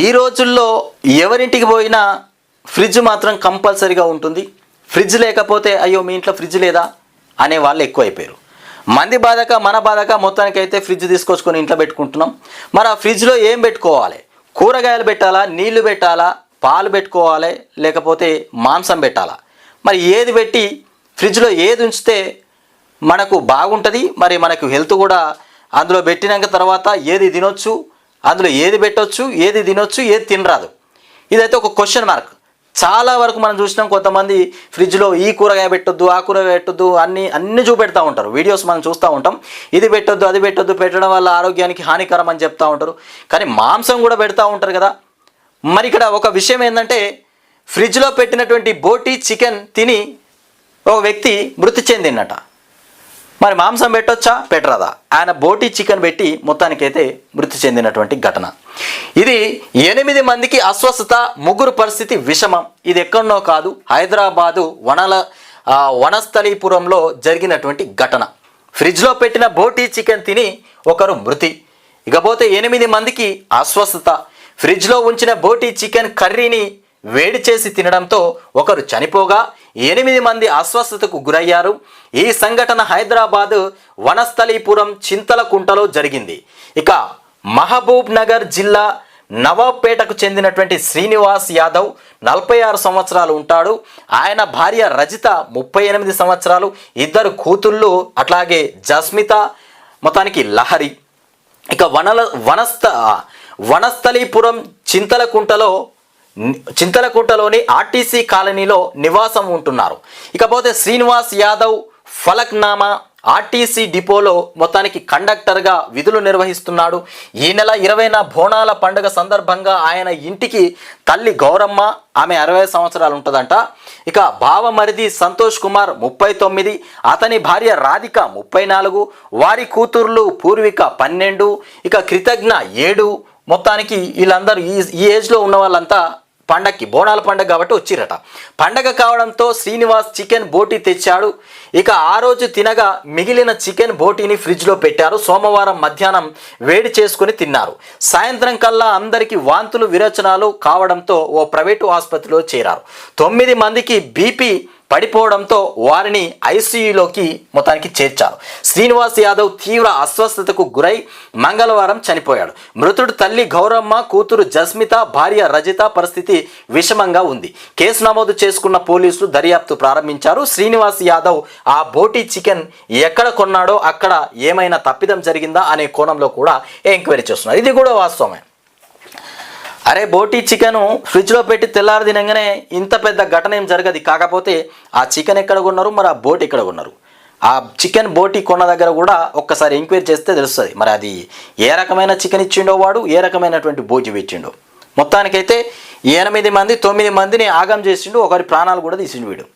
ఈ రోజుల్లో ఎవరింటికి పోయినా ఫ్రిడ్జ్ మాత్రం కంపల్సరీగా ఉంటుంది. ఫ్రిడ్జ్ లేకపోతే అయ్యో మీ ఇంట్లో ఫ్రిడ్జ్ లేదా? అనే వాళ్ళు ఎక్కువైపోయారు. మంది బాధక మన బాధక మొత్తానికైతే ఫ్రిడ్జ్ తీసుకొచ్చుకొని ఇంట్లో పెట్టుకుంటున్నాం. మరి ఆ ఫ్రిడ్జ్లో ఏం పెట్టుకోవాలి? కూరగాయలు పెట్టాలా? నీళ్ళు పెట్టాలా? పాలు పెట్టుకోవాలి? లేకపోతే మాంసం పెట్టాలా? మరి ఏది పెట్టి ఫ్రిడ్జ్లో ఏది ఉంచితే మనకు బాగుంటుంది? మరి మనకు హెల్త్ కూడా అందులో పెట్టినాక తర్వాత ఏది తినొచ్చు? అందులో ఏది పెట్టొచ్చు ఏది తినొచ్చు ఏది తినరాదు. ఇదైతే ఒక క్వశ్చన్ మార్క్ చాలా వరకు మనం చూసినాం కొంతమంది ఫ్రిడ్జ్లో ఈ కూరగాయ పెట్టొద్దు ఆ కూరగాయ పెట్టొద్దు అన్ని అన్ని చూపెడతా ఉంటారు. వీడియోస్ మనం చూస్తూ ఉంటాం. ఇది పెట్టొద్దు అది పెట్టొద్దు పెట్టడం వల్ల ఆరోగ్యానికి హానికరం అని చెప్తూ ఉంటారు. కానీ మాంసం కూడా పెడతా ఉంటారు కదా. మరి ఇక్కడ ఒక విషయం ఏంటంటే ఫ్రిడ్జ్లో పెట్టినటువంటి బోటీ చికెన్ తిని ఒక వ్యక్తి మృతి చెందిందట. మరి మాంసం పెట్టొచ్చా? పెట్టరాదా. ఆయన బోటి చికెన్ పెట్టి మొత్తానికైతే మృతి చెందినటువంటి ఘటన. ఇది ఎనిమిది మందికి అస్వస్థత ముగ్గురు పరిస్థితి విషమం. ఇది ఎక్కడనో కాదు హైదరాబాదు వనల వనస్థలీపురంలో జరిగినటువంటి ఘటన. ఫ్రిడ్జ్లో పెట్టిన బోటీ చికెన్ తిని ఒకరు మృతి. ఇకపోతే ఎనిమిది మందికి అస్వస్థత. ఫ్రిడ్జ్లో ఉంచిన బోటీ చికెన్ కర్రీని వేడి చేసి తినడంతో ఒకరు చనిపోగా ఎనిమిది మంది అస్వస్థతకు గురయ్యారు. ఈ సంఘటన హైదరాబాద్ వనస్థలీపురం చింతలకుంటలో జరిగింది. ఇక మహబూబ్ నగర్ జిల్లా నవాబ్పేటకు చెందినటువంటి శ్రీనివాస్ యాదవ్ నలభై ఆరు సంవత్సరాలు ఉంటాడు. ఆయన భార్య రజిత ముప్పై ఎనిమిది సంవత్సరాలు. ఇద్దరు కూతుళ్ళు అట్లాగే జస్మిత మొత్తానికి లహరి. ఇక వనల వనస్థ వనస్థలీపురం చింతలకుంటలో చింతలకుంటలోని ఆర్టీసీ కాలనీలో నివాసం ఉంటున్నారు. ఇకపోతే శ్రీనివాస్ యాదవ్ ఫలక్నామా ఆర్టీసీ డిపోలో మొత్తానికి కండక్టర్గా విధులు నిర్వహిస్తున్నాడు. ఈ నెల ఇరవైన బోనాల పండుగ సందర్భంగా ఆయన ఇంటికి తల్లి గౌరమ్మ ఆమె అరవై సంవత్సరాలు ఉంటుందంట. ఇక బావమరిది సంతోష్ కుమార్ ముప్పై తొమ్మిది అతని భార్య రాధిక ముప్పై నాలుగు వారి కూతుర్లు పూర్విక పన్నెండు ఇక కృతజ్ఞ ఏడు. మొత్తానికి వీళ్ళందరూ ఈ ఈ ఏజ్లో ఉన్న వాళ్ళంతా పండక్కి బోనాల పండగ కాబట్టి వచ్చిరట పండగ కావడంతో శ్రీనివాస్ చికెన్ బోటీ తెచ్చాడు. ఇక ఆ రోజు తినగా మిగిలిన చికెన్ బోటీని ఫ్రిడ్జ్లో పెట్టారు. సోమవారం మధ్యాహ్నం వేడి చేసుకుని తిన్నారు. సాయంత్రం కల్లా అందరికీ వాంతులు విరోచనాలు కావడంతో ఓ ప్రైవేటు ఆసుపత్రిలో చేరారు. తొమ్మిది మందికి బీపీ పడిపోవడంతో వారిని ఐసీయూలోకి మొత్తానికి చేర్చారు. శ్రీనివాస్ యాదవ్ తీవ్ర అస్వస్థతకు గురై మంగళవారం చనిపోయాడు. మృతుడు తల్లి గౌరమ్మ కూతురు జస్మిత భార్య రజిత పరిస్థితి విషమంగా ఉంది. కేసు నమోదు చేసుకున్న పోలీసులు దర్యాప్తు ప్రారంభించారు. శ్రీనివాస్ యాదవ్ ఆ బోటీ చికెన్ ఎక్కడ కొన్నాడో అక్కడ ఏమైనా తప్పిదం జరిగిందా అనే కోణంలో కూడా ఎంక్వైరీ చేస్తున్నారు. ఇది కూడా వాస్తవమే. అరే బోటీ చికెన్ ఫ్రిడ్జ్లో పెట్టి తెల్లారి తినగానే ఇంత పెద్ద ఘటన ఏం జరగదు. కాకపోతే ఆ చికెన్ ఎక్కడ కొన్నారు? మరి ఆ బోట్ ఎక్కడ కొన్నారు? ఆ చికెన్ బోటి కొన్న దగ్గర కూడా ఒక్కసారి ఎంక్వైరీ చేస్తే తెలుస్తుంది. మరి అది ఏ రకమైన చికెన్ ఇచ్చిండో వాడు ఏ రకమైనటువంటి బోజి పెట్టిండో మొత్తానికైతే ఎనిమిది మంది తొమ్మిది మందిని ఆగం చేసిండు. ఒకరి ప్రాణాలు కూడా తీసిండు వీడు.